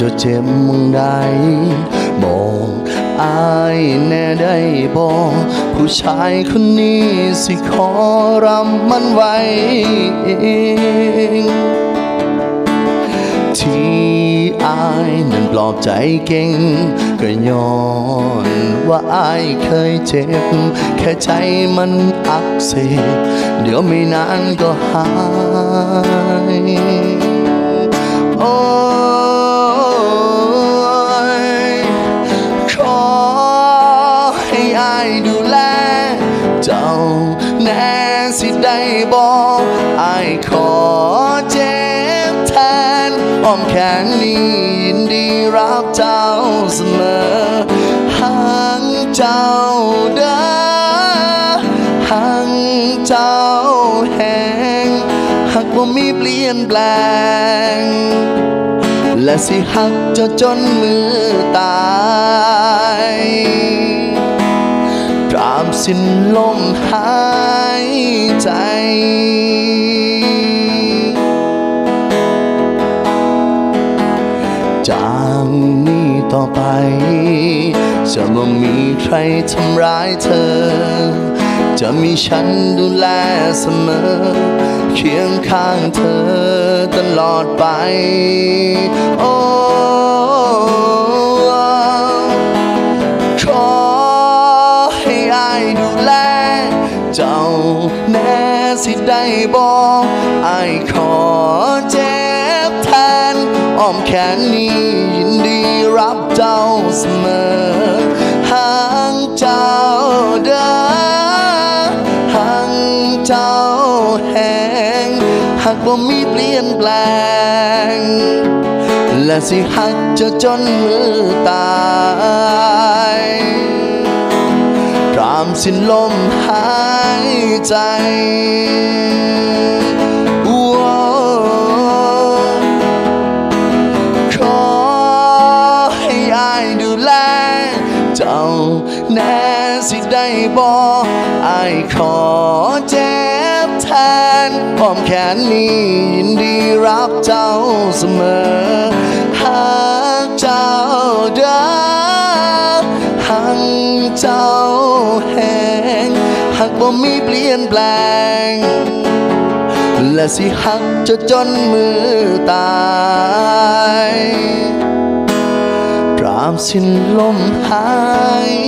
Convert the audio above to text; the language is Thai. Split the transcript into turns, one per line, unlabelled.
จะเจ็บมึงได้บอกอายแน่ได้บอกผู้ชายคนนี้สิขอรำมันไว้เองที่อายนั้นปลอบใจเก่งก็ย้อนว่าอายเคยเจ็บ แค่ใจมันอักเสบเดี๋ยวไม่นานก็หาย ดูแล เจ้าแน่สิได้บอกไอขอเจ็บแทนอ้อมแขนนี้ยินดีรับเจ้าเสมอหังเจ้าเด้อหังเจ้าแหงหากบ่มีเปลี่ยนแปลง และสิหักจ้าจนมือตาย ราบสิ้นลมหายใจ จากนี้ต่อไป จะไม่มีใครทำร้ายเธอ จะมีฉันดูแลเสมอ เคียงข้างเธอตลอดไป โอ้ สิได้บอกไอขอเจ็บแทนอ้อมแขนนี้ยินดีรับเจ้าเสมอห่างเจ้าเด้อห่างเจ้าแหงหากบ่มีเปลี่ยนแปลง และสิหักจะจนมือตายามสิ้นลมหายใจว้าขอให้อายดูแล เจ้าแน่สิได้บอกอายขอเจ็บแทนอ้อมแขนนี้ยินดีรับเจ้าเสมอหากเจ้า มีเปลี่ยนแปลง และสิหักจะจนมือตายตรามสิ้นลมหาย